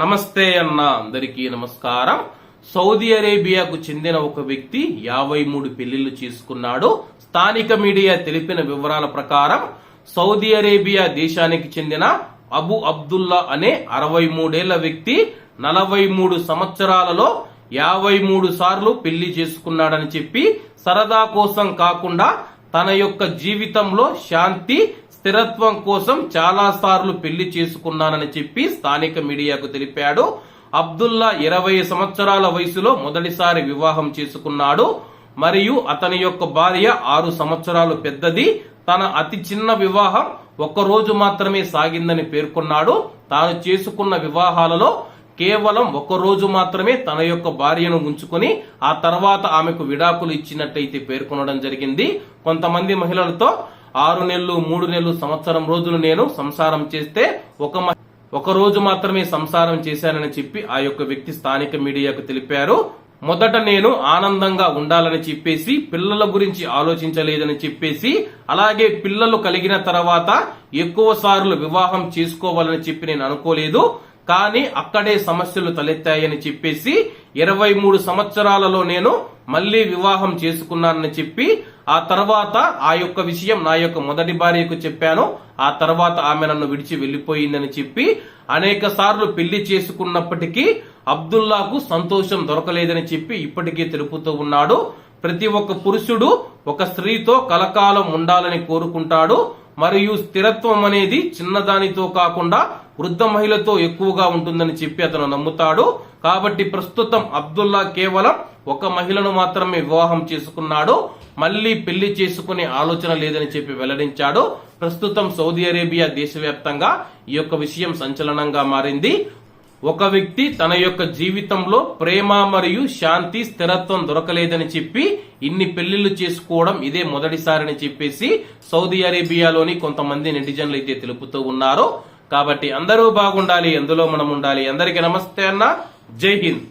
నమస్తే అన్న అందరికీ నమస్కారం. సౌదీ అరేబియాకు చెందిన ఒక వ్యక్తి యాభై మూడు పెళ్ళిళ్ళు చేసుకున్నాడు. స్థానిక మీడియా తెలిపిన వివరాల ప్రకారం సౌదీ అరేబియా దేశానికి చెందిన అబు అబ్దుల్లా అనే అరవై మూడేళ్ళ వ్యక్తి నలభై మూడు సంవత్సరాలలో యాభై మూడు సార్లు పెళ్ళి చేసుకున్నాడని చెప్పి సరదా కోసం కాకుండా తన యొక్క జీవితంలో శాంతి స్థిరత్వం కోసం చాలా సార్లు పెళ్ళి చేసుకున్నానని చెప్పి స్థానిక మీడియాకు తెలిపాడు. అబ్దుల్లా ఇరవై సంవత్సరాల వయసులో మొదటిసారి వివాహం చేసుకున్నాడు. మరియు అతని యొక్క భార్య ఆరు సంవత్సరాలు పెద్దది. తన అతి చిన్న వివాహం ఒక రోజు మాత్రమే సాగిందని పేర్కొన్నాడు. తాను చేసుకున్న వివాహాలలో కేవలం ఒక రోజు మాత్రమే తన యొక్క భార్యను ఉంచుకొని ఆ తర్వాత ఆమెకు విడాకులు ఇచ్చినట్టయితే పేర్కొనడం జరిగింది. కొంతమంది మహిళలతో ఆరు నెలలు మూడు నెలలు సంవత్సరం రోజులు నేను సంసారం చేస్తే ఒక మ- ఒక రోజు మాత్రమే సంసారం చేశానని చెప్పి ఆ యొక్క వ్యక్తి స్థానిక మీడియాకు తెలిపారు. మొదట నేను ఆనందంగా ఉండాలని చెప్పేసి పిల్లల గురించి ఆలోచించలేదని చెప్పేసి అలాగే పిల్లలు కలిగిన తర్వాత ఎక్కువ సార్లు వివాహం చేసుకోవాలని చెప్పి నేను అనుకోలేదు. కానీ అక్కడే సమస్యలు తలెత్తాయని చెప్పేసి ఇరవై మూడు సంవత్సరాలలో నేను మళ్ళీ వివాహం చేసుకున్నానని చెప్పి ఆ తర్వాత ఆ యొక్క విషయం నా యొక్క మొదటి భార్యకు చెప్పాను. ఆ తర్వాత ఆమె నన్ను విడిచి వెళ్ళిపోయిందని చెప్పి అనేక సార్లు పెళ్ళి చేసుకున్నప్పటికీ అబ్దుల్లాకు సంతోషం దొరకలేదని చెప్పి ఇప్పటికీ తెలుపుతూ ఉన్నాడు. ప్రతి ఒక్క పురుషుడు ఒక స్త్రీతో కలకాలం ఉండాలని కోరుకుంటాడు. మరియు స్థిరత్వం అనేది చిన్నదానితో కాకుండా వృద్ధ మహిళతో ఎక్కువగా ఉంటుందని చెప్పి అతను నమ్ముతాడు. కాబట్టి ప్రస్తుతం అబ్దుల్లా కేవలం ఒక మహిళను మాత్రమే వివాహం చేసుకున్నాడు. మళ్ళీ పెళ్ళి చేసుకునే ఆలోచన లేదని చెప్పి వెల్లడించాడు. ప్రస్తుతం సౌదీ అరేబియా దేశవ్యాప్తంగా ఈ యొక్క విషయం సంచలనంగా మారింది. ఒక వ్యక్తి తన యొక్క జీవితంలో ప్రేమ మరియు శాంతి స్థిరత్వం దొరకలేదని చెప్పి ఇన్ని పెళ్ళిళ్ళు చేసుకోవడం ఇదే మొదటిసారని చెప్పేసి సౌదీ అరేబియాలోని కొంతమంది నెటిజన్లు అయితే తెలుపుతూ ఉన్నారు. కాబట్టి అందరూ బాగుండాలి ఎందులో మనం ఉండాలి. అందరికీ నమస్తే అన్న. జై హింద్.